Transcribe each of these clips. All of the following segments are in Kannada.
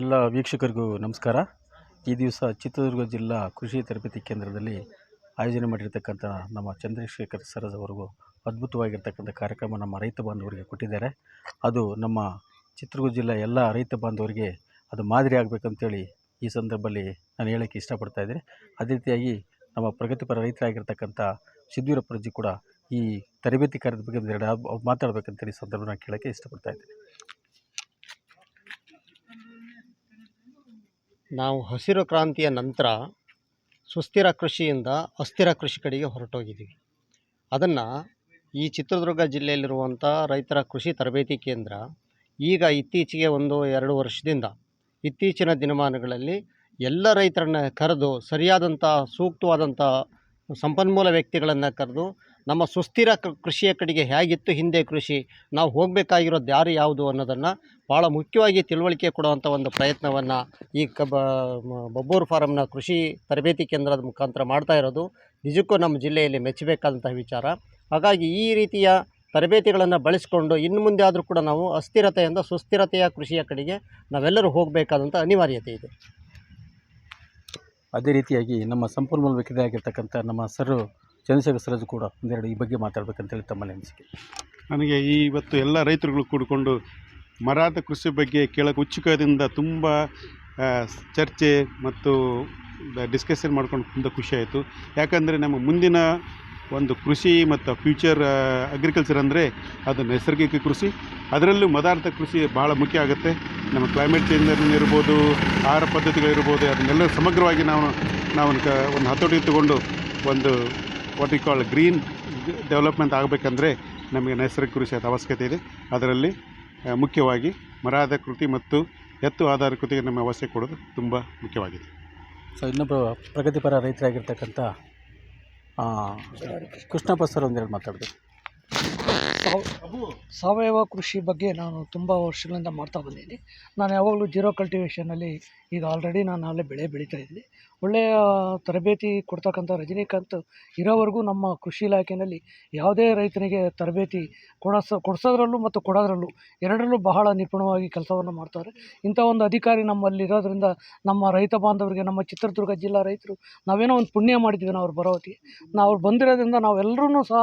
ಎಲ್ಲ ವೀಕ್ಷಕರಿಗೂ ನಮಸ್ಕಾರ. ಈ ದಿವಸ ಚಿತ್ರದುರ್ಗ ಜಿಲ್ಲಾ ಕೃಷಿ ತರಬೇತಿ ಕೇಂದ್ರದಲ್ಲಿ ಆಯೋಜನೆ ಮಾಡಿರ್ತಕ್ಕಂಥ ನಮ್ಮ ಚಂದ್ರಶೇಖರ್ ಸರಸ್ ಅವರಿಗೂ ಅದ್ಭುತವಾಗಿರ್ತಕ್ಕಂಥ ಕಾರ್ಯಕ್ರಮ ನಮ್ಮ ರೈತ ಬಾಂಧವರಿಗೆ ಕೊಟ್ಟಿದ್ದಾರೆ. ಅದು ನಮ್ಮ ಚಿತ್ರದುರ್ಗ ಜಿಲ್ಲೆ ಎಲ್ಲ ರೈತ ಬಾಂಧವರಿಗೆ ಅದು ಮಾದರಿ ಆಗಬೇಕಂತೇಳಿ ಈ ಸಂದರ್ಭದಲ್ಲಿ ನಾನು ಹೇಳೋಕ್ಕೆ ಇಷ್ಟಪಡ್ತಾ ಇದ್ದೀನಿ. ಅದೇ ರೀತಿಯಾಗಿ ನಮ್ಮ ಪ್ರಗತಿಪರ ರೈತರಾಗಿರ್ತಕ್ಕಂಥ ಸಿದ್ದವೀರಪ್ಪರಜ್ಜಿ ಕೂಡ ಈ ತರಬೇತಿ ಕಾರ್ಯದ ಬಗ್ಗೆ ಅವ್ರು ಮಾತಾಡಬೇಕಂತೇಳಿ ಸಂದರ್ಭ ನಾನು ಕೇಳೋಕ್ಕೆ ಇಷ್ಟಪಡ್ತಾ ಇದ್ದೀನಿ. ನಾವು ಹಸಿರು ಕ್ರಾಂತಿಯ ನಂತರ ಸುಸ್ಥಿರ ಕೃಷಿಯಿಂದ ಅಸ್ಥಿರ ಕೃಷಿ ಕಡೆಗೆ ಹೊರಟೋಗಿದ್ದೀವಿ. ಅದನ್ನು ಈ ಚಿತ್ರದುರ್ಗ ಜಿಲ್ಲೆಯಲ್ಲಿರುವಂಥ ರೈತರ ಕೃಷಿ ತರಬೇತಿ ಕೇಂದ್ರ ಈಗ ಇತ್ತೀಚೆಗೆ ಒಂದು ಎರಡು ವರ್ಷದಿಂದ ಇತ್ತೀಚಿನ ದಿನಮಾನಗಳಲ್ಲಿ ಎಲ್ಲ ರೈತರನ್ನ ಕರೆದು ಸರಿಯಾದಂಥ ಸೂಕ್ತವಾದಂಥ ಸಂಪನ್ಮೂಲ ವ್ಯಕ್ತಿಗಳನ್ನು ಕರೆದು ನಮ್ಮ ಸುಸ್ಥಿರ ಕೃಷಿಯ ಕಡೆಗೆ ಹೇಗಿತ್ತು ಹಿಂದೆ ಕೃಷಿ, ನಾವು ಹೋಗಬೇಕಾಗಿರೋ ದಾರಿ ಯಾವುದು ಅನ್ನೋದನ್ನು ಭಾಳ ಮುಖ್ಯವಾಗಿ ತಿಳುವಳಿಕೆ ಕೊಡುವಂಥ ಒಂದು ಪ್ರಯತ್ನವನ್ನು ಈ ಕಬ್ಬ ಬಬ್ಬೂರು ಫಾರಮ್ನ ಕೃಷಿ ತರಬೇತಿ ಕೇಂದ್ರದ ಮುಖಾಂತರ ಮಾಡ್ತಾ ಇರೋದು. ನಿಜಕ್ಕೂ ನಮ್ಮ ಜಿಲ್ಲೆಯಲ್ಲಿ ಮೆಚ್ಚಬೇಕಾದಂತಹ ವಿಚಾರ. ಹಾಗಾಗಿ ಈ ರೀತಿಯ ತರಬೇತಿಗಳನ್ನು ಬಳಸಿಕೊಂಡು ಇನ್ನು ಮುಂದೆ ಆದರೂ ಕೂಡ ನಾವು ಅಸ್ಥಿರತೆಯಿಂದ ಸುಸ್ಥಿರತೆಯ ಕೃಷಿಯ ಕಡೆಗೆ ನಾವೆಲ್ಲರೂ ಹೋಗಬೇಕಾದಂಥ ಅನಿವಾರ್ಯತೆ ಇದೆ. ಅದೇ ರೀತಿಯಾಗಿ ನಮ್ಮ ಸಂಪನ್ಮೂಲ ವ್ಯಕ್ತಿಯಾಗಿರ್ತಕ್ಕಂಥ ನಮ್ಮ ಸರ್ ಚಂದ್ರಶೇಖರ್ ಸರಜು ಕೂಡ ಒಂದೆರಡು ಈ ಬಗ್ಗೆ ಮಾತಾಡಬೇಕಂತೇಳಿ ತಮ್ಮಲ್ಲಿ ಅನಿಸಿಕೆ. ನನಗೆ ಈ ಇವತ್ತು ಎಲ್ಲ ರೈತರುಗಳು ಕೂಡಿಕೊಂಡು ಮರಾಠ ಕೃಷಿ ಬಗ್ಗೆ ಕೇಳೋಕೆ ಉತ್ಸುಕದಿಂದ ತುಂಬ ಚರ್ಚೆ ಮತ್ತು ಡಿಸ್ಕಷನ್ ಮಾಡ್ಕೊಂಡು ತುಂಬ ಖುಷಿ ಆಯಿತು. ಯಾಕಂದರೆ ನಮ್ಮ ಮುಂದಿನ ಒಂದು ಕೃಷಿ ಮತ್ತು ಫ್ಯೂಚರ್ ಅಗ್ರಿಕಲ್ಚರ್ ಅಂದರೆ ಅದು ನೈಸರ್ಗಿಕ ಕೃಷಿ, ಅದರಲ್ಲೂ ಮದಾರ್ಥ ಕೃಷಿ ಭಾಳ ಮುಖ್ಯ ಆಗುತ್ತೆ. ನಮ್ಮ ಕ್ಲೈಮೇಟ್ ಚೇಂಜ್ ಇರ್ಬೋದು ಆಹಾರ ಪದ್ಧತಿಗಳಿರ್ಬೋದು, ಅದನ್ನೆಲ್ಲ ಸಮಗ್ರವಾಗಿ ನಾವು ನಾವು ಒಂದು ಹತೋಟಿಗೆ ತಗೊಂಡು ಒಂದು ವಾಟ್ ಈ ಕಾಲ್ ಗ್ರೀನ್ ಡೆವಲಪ್ಮೆಂಟ್ ಆಗಬೇಕಂದ್ರೆ ನಮಗೆ ನೈಸರ್ಗಿಕ ಕೃಷಿ ಅವಶ್ಯಕತೆ ಇದೆ. ಅದರಲ್ಲಿ ಮುಖ್ಯವಾಗಿ ಮುಖ್ಯವಾಗಿ ಆಧಾರ ಕೃತಿ ಮತ್ತು ಎತ್ತು ಆಧಾರ ಕೃತಿಗೆ ನಮ್ಮ ಅವಶ್ಯ ಕೊಡೋದು ತುಂಬ ಮುಖ್ಯವಾಗಿದೆ. ಸೊ ಇನ್ನೊಬ್ಬ ಪ್ರಗತಿಪರ ರೈತರಾಗಿರ್ತಕ್ಕಂಥ ಕೃಷ್ಣಪ್ಪ ಸರ್ ಒಂದೆರಡು ಮಾತಾಡಬೇಕು ಸಾವಯವ ಕೃಷಿ ಬಗ್ಗೆ ನಾನು ತುಂಬ ವರ್ಷಗಳಿಂದ ಮಾಡ್ತಾ ಬಂದಿದ್ದೀನಿ. ನಾನು ಯಾವಾಗಲೂ ಜೀರೋ ಕಲ್ಟಿವೇಷನಲ್ಲಿ ಈಗ ಆಲ್ರೆಡಿ ನಾನು ಅಲ್ಲೇ ಬೆಳೆ ಬೆಳೀತಾ ಇದ್ದೀನಿ. ಒಳ್ಳೆಯ ತರಬೇತಿ ಕೊಡ್ತಕ್ಕಂಥ ರಜನಿಕಾಂತ್ ಇರೋವರೆಗೂ ನಮ್ಮ ಕೃಷಿ ಇಲಾಖೆಯಲ್ಲಿ ಯಾವುದೇ ರೈತನಿಗೆ ತರಬೇತಿ ಕೊಡಿಸೋ, ಕೊಡಿಸೋದ್ರಲ್ಲೂ ಮತ್ತು ಕೊಡೋದ್ರಲ್ಲೂ ಎರಡರಲ್ಲೂ ಬಹಳ ನಿಪುಣವಾಗಿ ಕೆಲಸವನ್ನು ಮಾಡ್ತಾರೆ ಇಂಥ ಒಂದು ಅಧಿಕಾರಿ ನಮ್ಮಲ್ಲಿ ಇರೋದ್ರಿಂದ ನಮ್ಮ ರೈತ ಬಾಂಧವರಿಗೆ, ನಮ್ಮ ಚಿತ್ರದುರ್ಗ ಜಿಲ್ಲಾ ರೈತರು ನಾವೇನೋ ಒಂದು ಪುಣ್ಯ ಮಾಡಿದ್ದೀವಿ ನಾವು ಅವ್ರು ಬರೋ ನಾವು ಅವ್ರು ಬಂದಿರೋದ್ರಿಂದ ನಾವೆಲ್ಲರೂ ಸಹ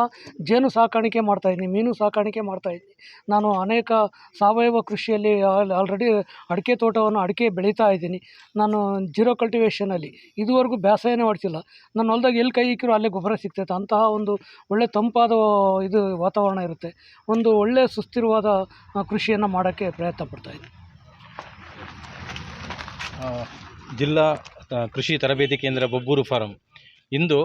ಜೇನು ಸಾಕಾಣಿಕೆ ಮಾಡ್ತಾಯಿದ್ದೀನಿ ಮೀನು ಸಾಕಾಣಿಕೆ ಮಾಡ್ತಾಯಿದ್ದೀನಿ ನಾನು ಅನೇಕ ಸಾವಯವ ಕೃಷಿಯಲ್ಲಿ ಆಲ್ ಆಲ್ರೆಡಿ ಅಡಿಕೆ ತೋಟವನ್ನು ಅಡಿಕೆ ಬೆಳೀತಾ ಇದ್ದೀನಿ. ನಾನು ಜೀರೋ ಕಲ್ಟಿವೇಷನಲ್ಲಿ ಇದುವರೆಗೂ ಬೇಸಾಯನೇ ಮಾಡ್ತಿಲ್ಲ ನನ್ನ ಹೊಲ್ದಾಗ ಎಲ್ಲಿ ಕೈ ಇಕ್ಕಿರೋ ಅಲ್ಲೇ ಗೊಬ್ಬರ ಸಿಗ್ತೈತೆ. ಅಂತಹ ಒಂದು ಒಳ್ಳೆ ತಂಪಾದ ಇದು ವಾತಾವರಣ ಇರುತ್ತೆ. ಒಂದು ಒಳ್ಳೆಯ ಸುಸ್ಥಿರವಾದ ಕೃಷಿಯನ್ನು ಮಾಡೋಕ್ಕೆ ಪ್ರಯತ್ನ ಪಡ್ತಾಯಿದ್ದೀನಿ ಜಿಲ್ಲಾ ಕೃಷಿ ತರಬೇತಿ ಕೇಂದ್ರ ಬೊಬ್ಬೂರು ಫಾರಂ. ಇಂದು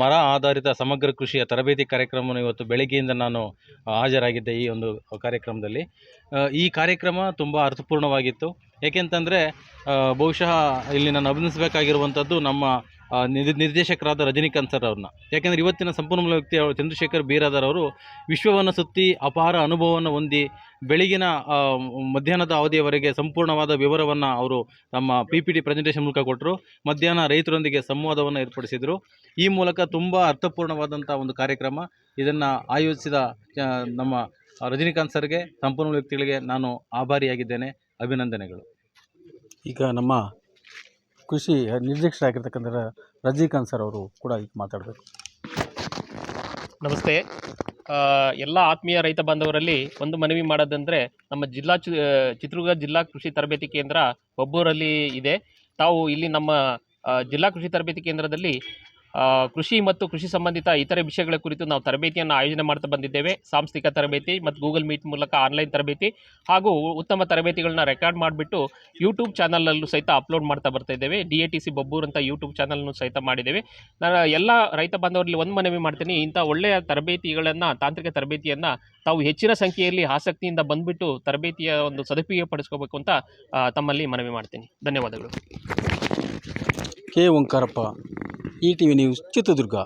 ಮರ ಆಧಾರಿತ ಸಮಗ್ರ ಕೃಷಿಯ ತರಬೇತಿ ಕಾರ್ಯಕ್ರಮವನ್ನು ಇವತ್ತು ಬೆಳಗ್ಗೆಯಿಂದ ನಾನು ಹಾಜರಾಗಿದ್ದೆ ಈ ಒಂದು ಕಾರ್ಯಕ್ರಮದಲ್ಲಿ. ಈ ಕಾರ್ಯಕ್ರಮ ತುಂಬ ಅರ್ಥಪೂರ್ಣವಾಗಿತ್ತು. ಏಕೆಂತಂದರೆ ಬಹುಶಃ ಇಲ್ಲಿ ನಾನು ಅಭಿನಂದಿಸಬೇಕಾಗಿರುವಂಥದ್ದು ನಮ್ಮ ನಿರ್ದೇಶಕರಾದ ರಜನಿಕಾಂತ್ ಸರ್ ಅವ್ರನ್ನ. ಯಾಕೆಂದರೆ ಇವತ್ತಿನ ಸಂಪನ್ಮೂಲ ವ್ಯಕ್ತಿ ಚಂದ್ರಶೇಖರ್ ಬೀರಾದರ್ ಅವರು ವಿಶ್ವವನ್ನು ಸುತ್ತಿ ಅಪಾರ ಅನುಭವವನ್ನು ಹೊಂದಿ ಬೆಳಗಿನ ಮಧ್ಯಾಹ್ನದ ಅವಧಿಯವರೆಗೆ ಸಂಪೂರ್ಣವಾದ ವಿವರವನ್ನು ಅವರು ನಮ್ಮ ಪಿ ಪಿ ಟಿ ಪ್ರೆಸೆಂಟೇಷನ್ ಮೂಲಕ ಕೊಟ್ಟರು ಮಧ್ಯಾಹ್ನ ರೈತರೊಂದಿಗೆ ಸಂವಾದವನ್ನು ಏರ್ಪಡಿಸಿದರು. ಈ ಮೂಲಕ ತುಂಬ ಅರ್ಥಪೂರ್ಣವಾದಂಥ ಒಂದು ಕಾರ್ಯಕ್ರಮ ಇದನ್ನು ಆಯೋಜಿಸಿದ ನಮ್ಮ ರಜನಿಕಾಂತ್ ಸರ್ಗೆ, ಸಂಪೂರ್ಣ ವ್ಯಕ್ತಿಗಳಿಗೆ ನಾನು ಆಭಾರಿಯಾಗಿದ್ದೇನೆ. ಅಭಿನಂದನೆಗಳು. ಈಗ ನಮ್ಮ ಕೃಷಿ ನಿರ್ದೇಶಕರಾಗಿರ್ತಕ್ಕಂಥ ರಜನಿಕಾಂತ್ ಸರ್ ಅವರು ಕೂಡ ಈಗ ಮಾತಾಡಬೇಕು. ನಮಸ್ತೆ. ಎಲ್ಲ ಆತ್ಮೀಯ ರೈತ ಬಾಂಧವರಲ್ಲಿ ಒಂದು ಮನವಿ ಮಾಡೋದಂದರೆ ನಮ್ಮ ಜಿಲ್ಲಾ ಚಿತ್ರದುರ್ಗ ಜಿಲ್ಲಾ ಕೃಷಿ ತರಬೇತಿ ಕೇಂದ್ರ ಒಬ್ಬೂರಲ್ಲಿ ಇದೆ. ತಾವು ಇಲ್ಲಿ ನಮ್ಮ ಜಿಲ್ಲಾ ಕೃಷಿ ತರಬೇತಿ ಕೇಂದ್ರದಲ್ಲಿ ಕೃಷಿ ಮತ್ತು ಕೃಷಿ ಸಂಬಂಧಿತ ಇತರೆ ವಿಷಯಗಳ ಕುರಿತು ನಾವು ತರಬೇತಿಯನ್ನು ಆಯೋಜನೆ ಮಾಡ್ತಾ ಬಂದಿದ್ದೇವೆ. ಸಾಂಸ್ಥಿಕ ತರಬೇತಿ ಮತ್ತು ಗೂಗಲ್ ಮೀಟ್ ಮೂಲಕ ಆನ್ಲೈನ್ ತರಬೇತಿ ಹಾಗೂ ಉತ್ತಮ ತರಬೇತಿಗಳನ್ನ ರೆಕಾರ್ಡ್ ಮಾಡಿಬಿಟ್ಟು ಯೂಟ್ಯೂಬ್ ಚಾನಲಲ್ಲೂ ಸಹಿತ ಅಪ್ಲೋಡ್ ಮಾಡ್ತಾ ಬರ್ತಾ ಇದ್ದೇವೆ. D A T C Bobbur ಅಂತ ಯೂಟ್ಯೂಬ್ ಚಾನಲ್ನು ಸಹಿತ ಮಾಡಿದ್ದೇವೆ. ನಾನು ಎಲ್ಲ ರೈತ ಬಾಂಧವರಲ್ಲಿ ಒಂದು ಮನವಿ ಮಾಡ್ತೀನಿ. ಇಂಥ ಒಳ್ಳೆಯ ತರಬೇತಿಗಳನ್ನು, ತಾಂತ್ರಿಕ ತರಬೇತಿಯನ್ನು ತಾವು ಹೆಚ್ಚಿನ ಸಂಖ್ಯೆಯಲ್ಲಿ ಆಸಕ್ತಿಯಿಂದ ಬಂದುಬಿಟ್ಟು ತರಬೇತಿಯ ಒಂದು ಸದುಪಯೋಗ ಪಡಿಸ್ಕೋಬೇಕು ಅಂತ ತಮ್ಮಲ್ಲಿ ಮನವಿ ಮಾಡ್ತೀನಿ. ಧನ್ಯವಾದಗಳು. K Omkarappa. E T V news Chitradurga.